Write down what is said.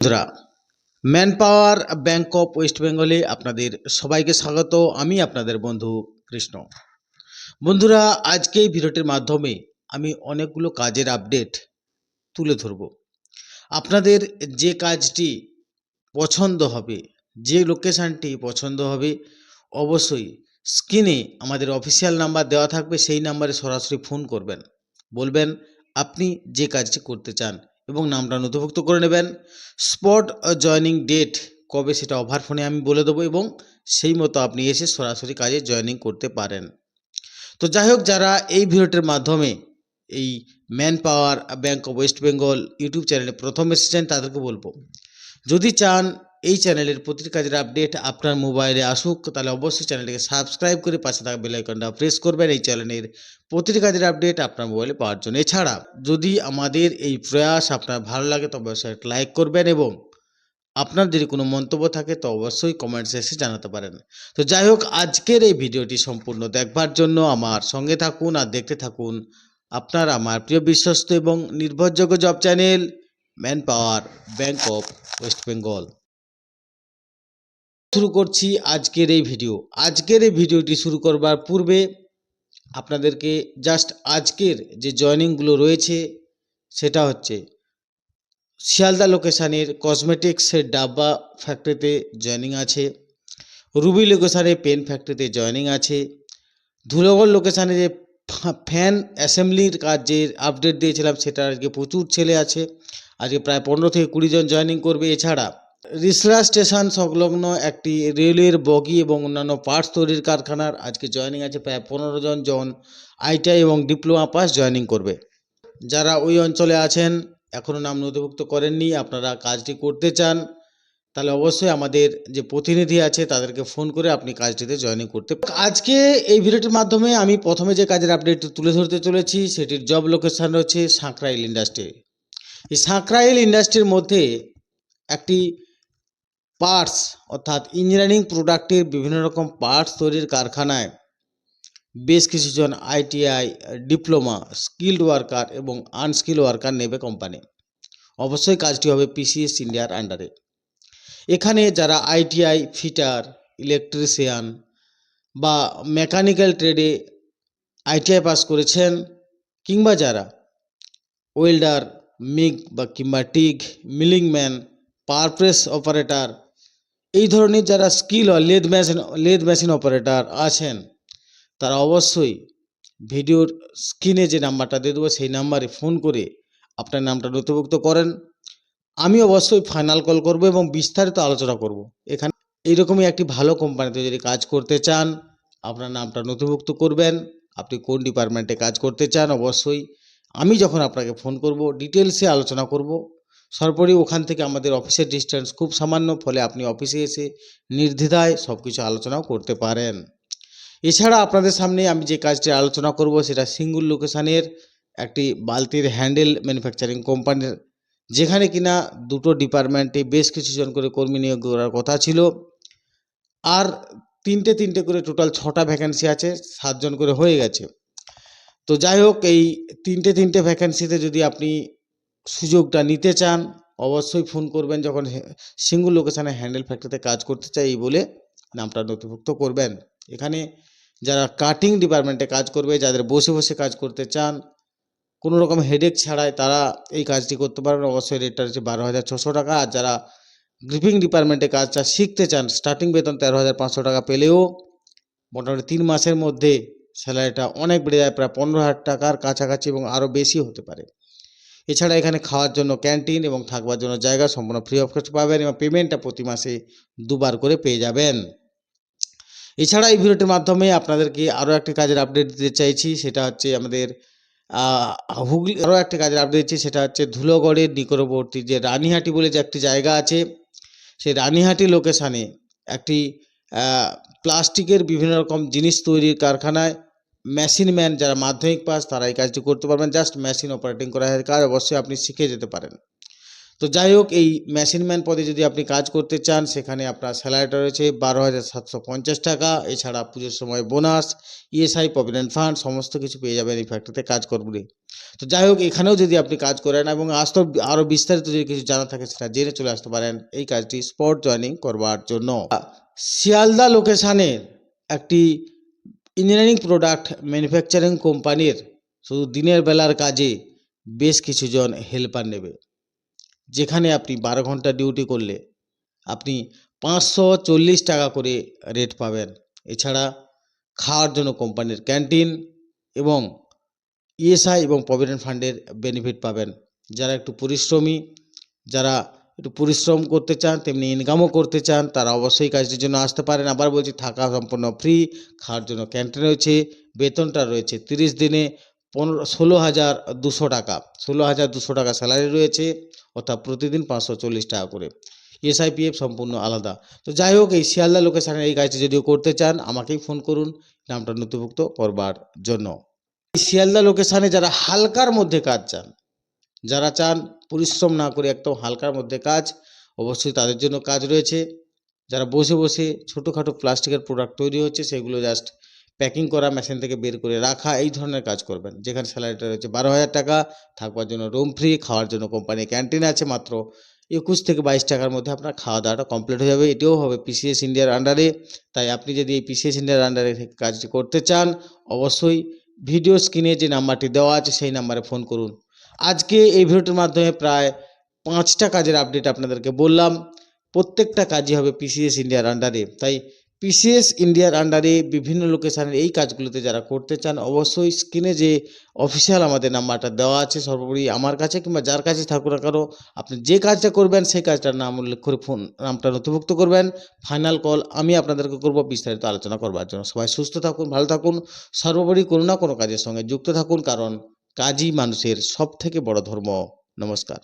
বন্ধুরা Man Power Bank of West বেঙ্গলে আপনাদের সবাইকে স্বাগত। আমি আপনাদের বন্ধু কৃষ্ণ। বন্ধুরা, আজকে এই ভিডিওটির মাধ্যমে আমি অনেকগুলো কাজের আপডেট তুলে ধরব। আপনাদের যে কাজটি পছন্দ হবে, যে লোকেশানটি পছন্দ হবে, অবশ্যই স্ক্রিনে আমাদের অফিসিয়াল নাম্বার দেওয়া থাকবে, সেই নাম্বারে সরাসরি ফোন করবেন। বলবেন, আপনি যে কাজটি করতে চান এবং নামটা নথিভুক্ত করে নেবেন। স্পট জয়নিং ডেট কবে সেটা ওভার ফোনে আমি বলে দেবো এবং সেই মতো আপনি এসে সরাসরি কাজে জয়নিং করতে পারেন। তো যাই হোক, যারা এই ভিডিওটির মাধ্যমে এই Man Power Bank of West Bengal YouTube চ্যানেলে প্রথম এসেছেন, তাদেরকে বলব, যদি চান এই চ্যানেলের প্রতিটি কাজের আপডেট আপনার মোবাইলে আসুক, তাহলে অবশ্যই চ্যানেলটিকে সাবস্ক্রাইব করে পাশে থাকা বেল আইকনটা প্রেস করবেন। এই চ্যানেলের প্রতিটি কাজের আপডেট আপনার মোবাইলে পাওয়ার জন্য। এছাড়া, যদি আমাদের এই প্রয়াস আপনার ভালো লাগে, তবে অবশ্যই লাইক করবেন এবং আপনার যদি কোনো মন্তব্য থাকে, তো অবশ্যই কমেন্টসে এসে জানাতে পারেন। তো যাই হোক, আজকের এই ভিডিওটি সম্পূর্ণ দেখবার জন্য আমার সঙ্গে থাকুন আর দেখতে থাকুন আপনার, আমার প্রিয় বিশ্বস্ত এবং নির্ভরযোগ্য job channel Man Power Bank of West Bengal শুরু করছি আজকের এই ভিডিও। আজকের এই ভিডিওটি শুরু করবার পূর্বে আপনাদেরকে জাস্ট আজকের যে জয়নিংগুলো রয়েছে, সেটা হচ্ছে শিয়ালদা লোকেশানের কসমেটিক্সের ডাব্বা ফ্যাক্টরিতে জয়নিং আছে রুবি লোকেশানে পেন ফ্যাক্টরিতে জয়নিং আছে ধুলোগড় লোকেশানে যে ফ্যান অ্যাসেম্বলির কাজ যে আপডেট দিয়েছিলাম, সেটা আজকে প্রচুর ছেলে আছে, আজকে প্রায় পনেরো থেকে কুড়ি জন জয়নিং করবে। এছাড়া রিসরা স্টেশন সংলগ্ন একটি রেলওয়ের বগি এবং অন্যান্য পার্টস তৈরির কারখানার আজকে জয়নিং আছে প্রায় পনেরো জন জন আইটিআই এবং ডিপ্লোমা পাস জয়নিং করবে। যারা ওই অঞ্চলে আছেন, এখনও নাম নথিভুক্ত করেননি, আপনারা কাজটি করতে চান, তাহলে অবশ্যই আমাদের যে প্রতিনিধি আছে তাদেরকে ফোন করে আপনি কাজটিতে জয়েনিং করতে আজকে এই ভিডিওটির মাধ্যমে আমি প্রথমে যে কাজের আপডেটটি তুলে ধরতে চলেছি, সেটির জব লোকেশান রয়েছে সাঁকরাইল ইন্ডাস্ট্রি। এই সাঁকরাইল ইন্ডাস্ট্রির মধ্যে একটি পার্টস অর্থাৎ ইঞ্জিনিয়ারিং প্রোডাক্টের বিভিন্ন রকম পার্টস তৈরির কারখানায় বেশ কিছুজন আইটিআই ডিপ্লোমা স্কিল্ড ওয়ার্কার এবং আনস্কিল ওয়ার্কার নেবে কোম্পানি অবশ্যই কাজটি হবে পিসিএস ইন্ডিয়ার আন্ডারে এখানে যারা আইটিআই ফিটার ইলেকট্রিশিয়ান বা মেকানিক্যাল ট্রেডে আইটিআই পাস করেছেন কিংবা যারা ওয়েল্ডার মিগ বা কিংবা TIG milling man power press operator এই ধরনের যারা skill or lathe machine lathe machine operator আছেন, তারা অবশ্যই ভিডিওর স্ক্রিনে যে নাম্বারটা দিয়ে দেবো, সেই নাম্বারে ফোন করে আপনার নামটা নথিভুক্ত করেন। আমি অবশ্যই ফাইনাল কল করব এবং বিস্তারিত আলোচনা করব। এখানে এইরকমই একটি ভালো কোম্পানিতে যদি কাজ করতে চান, আপনার নামটা নথিভুক্ত করবেন, আপনি কোন ডিপার্টমেন্টে কাজ করতে চান, অবশ্যই আমি যখন আপনাকে ফোন করব ডিটেলসে আলোচনা করব। সর্বোপরি ওখান থেকে আমাদের অফিসের ডিস্টেন্স খুব সামান্য, ফলে আপনি অফিসে এসে নির্দ্বিধায় সব কিছু আলোচনাও করতে পারেন। এছাড়া আপনাদের সামনে আমি যে কাজটি আলোচনা করব, সেটা সিঙ্গুল লোকেশানের একটি বালতির হ্যান্ডেল ম্যানুফ্যাকচারিং কোম্পানির যেখানে কিনা দুটো ডিপার্টমেন্টে বেশ কিছু জন করে কর্মী নিয়োগ করার কথা ছিল। আর তিনটে তিনটে করে টোটাল ছটা ভ্যাকেন্সি আছে, সাতজন করে হয়ে গেছে। তো যাই হোক, এই তিনটে তিনটে ভ্যাকেন্সিতে যদি আপনি সুযোগটা নিতে চান, অবশ্যই ফোন করবেন যখন সিঙ্গুল লোকেশানে হ্যান্ডেল ফ্যাক্টরিতে কাজ করতে চাই এই বলে নামটা নথিভুক্ত করবেন। এখানে যারা কাটিং ডিপার্টমেন্টে কাজ করবে, যাদের বসে বসে কাজ করতে চান, কোনো রকম হেডেক ছাড়াই তারা এই কাজটি করতে পারবেন। অবশ্যই রেটটা হচ্ছে বারো হাজার ছশো টাকা। আর যারা গ্রিপিং ডিপার্টমেন্টে কাজটা শিখতে চান স্টার্টিং বেতন তেরো হাজার পাঁচশো টাকা পেলেও মোটামুটি তিন মাসের মধ্যে স্যালারিটা অনেক বেড়ে যায়, প্রায় পনেরো হাজার টাকার কাছাকাছি এবং আরও বেশি হতে পারে। এছাড়া এখানে খাওয়ার জন্য ক্যান্টিন এবং থাকবার জন্য জায়গা সম্পূর্ণ ফ্রি অফ কস্ট পাবেন এবং পেমেন্টটা প্রতি মাসে দুবার করে পেয়ে যাবেন। এছাড়া এই ভিডিওটির মাধ্যমে আপনাদেরকে আরও একটি কাজের আপডেট দিতে চাইছি, সেটা হচ্ছে আমাদের হুগলি, আরও একটি কাজের আপডেট দিচ্ছি, সেটা হচ্ছে ধুলোগড়ের নিকটবর্তী যে রানীহাটি বলে যে একটি জায়গা আছে, সেই রানীহাটি লোকেশানে একটি প্লাস্টিকের বিভিন্ন রকম জিনিস তৈরির কারখানায় মেশিন ম্যান যারা মাধ্যমিক পাস তারা এই কাজটি করতে পারবেন। জাস্ট মেশিন অপারেটিং করা হয় কাজ অবশ্যই আপনি শিখে যেতে পারেন। তো যাই হোক, এই মেশিনম্যান পদে যদি আপনি কাজ করতে চান, সেখানে আপনার স্যালারিটা রয়েছে বারো হাজার সাতশো পঞ্চাশ টাকা। এছাড়া পুজোর সময় বোনাস ইএসআই প্রভিডেন্ট ফান্ড সমস্ত কিছু পেয়ে যাবেন এই ফ্যাক্টরিতে কাজ করলে তো যাই হোক, এখানেও যদি আপনি কাজ করেন এবং আস্ত আরও বিস্তারিত যদি কিছু জানা থাকে, সেটা জেনে চলে আসতে পারেন। এই কাজটি স্পট জয়নিং করবার জন্য। শিয়ালদা লোকেশানের একটি ইঞ্জিনিয়ারিং প্রোডাক্ট ম্যানুফ্যাকচারিং কোম্পানির শুধু দিনের বেলার কাজে বেশ কিছুজন হেল্পার নেবে। যেখানে আপনি বারো ঘণ্টা ডিউটি করলে আপনি পাঁচশো চল্লিশ টাকা করে রেট পাবেন। এছাড়া খাওয়ার জন্য কোম্পানির ক্যান্টিন এবং ইএসআই এবং প্রভিডেন্ট ফান্ডের বেনিফিট পাবেন। যারা একটু পরিশ্রমী, যারা একটু পরিশ্রম করতে চান, তেমনি ইনকামও করতে চান, তারা অবশ্যই কাজটির জন্য আসতে পারেন। আবার বলছি, থাকা সম্পূর্ণ ফ্রি খাওয়ার জন্য ক্যান্টিন রয়েছে, বেতনটা রয়েছে তিরিশ দিনে পনেরো, ষোলো হাজার দুশো টাকা। ষোলো হাজার দুশো টাকা স্যালারি রয়েছে, অর্থাৎ প্রতিদিন পাঁচশো চল্লিশ টাকা করে। এসআইপিএফ সম্পূর্ণ আলাদা। তো যাই হোক, এই শিয়ালদা লোকেশানে এই কাজটি যদিও করতে চান, আমাকেই ফোন করুন। নামটা নথিভুক্ত করবার জন্য। এই শিয়ালদা লোকেশানে যারা হালকার মধ্যে কাজ চান যারা চান পরিশ্রম না করে একদম হালকার মধ্যে কাজ, অবশ্যই তাদের জন্য কাজ রয়েছে। যারা বসে বসে ছোটোখাটো প্লাস্টিকের প্রোডাক্ট তৈরি হচ্ছে, সেগুলো জাস্ট প্যাকিং করা মেশিন থেকে বের করে রাখা, এই ধরনের কাজ করবেন। যেখানে স্যালারিটা রয়েছে বারো হাজার টাকা, থাকবার জন্য রুম ফ্রি খাওয়ার জন্য কোম্পানি ক্যান্টিন আছে মাত্র একুশ থেকে বাইশ টাকার মধ্যে আপনার খাওয়া দাওয়াটা কমপ্লিট হয়ে যাবে। এটিও হবে পিসিএস ইন্ডিয়ার আন্ডারে তাই আপনি যদি এই পিসিএস ইন্ডিয়ার আন্ডারে কাজটি করতে চান, অবশ্যই ভিডিও স্ক্রিনে যে নাম্বারটি দেওয়া আছে, সেই নাম্বারে ফোন করুন। আজকে এই ভিডিওটির মাধ্যমে প্রায় পাঁচটা কাজের আপডেট আপনাদেরকে বললাম। প্রত্যেকটা কাজই হবে পিসিএস ইন্ডিয়ার আন্ডারে তাই পিসিএস ইন্ডিয়ার আন্ডারে বিভিন্ন লোকেশানের এই কাজগুলোতে যারা করতে চান, অবশ্যই স্ক্রিনে যে অফিসিয়াল আমাদের নাম্বারটা দেওয়া আছে, সর্বোপরি আমার কাছে কিংবা যার কাছে থাকুক না কারও আপনি যে কাজটা করবেন, সেই কাজটার নাম উল্লেখ করে ফোন নামটা নথিভুক্ত করবেন। ফাইনাল কল আমি আপনাদেরকে করব, বিস্তারিত আলোচনা করবার জন্য। সবাই সুস্থ থাকুন, ভালো থাকুন। সর্বোপরি কোনো না কোনো কাজের সঙ্গে যুক্ত থাকুন, কারণ কাজই মানুষের সবথেকে বড় ধর্ম নমস্কার।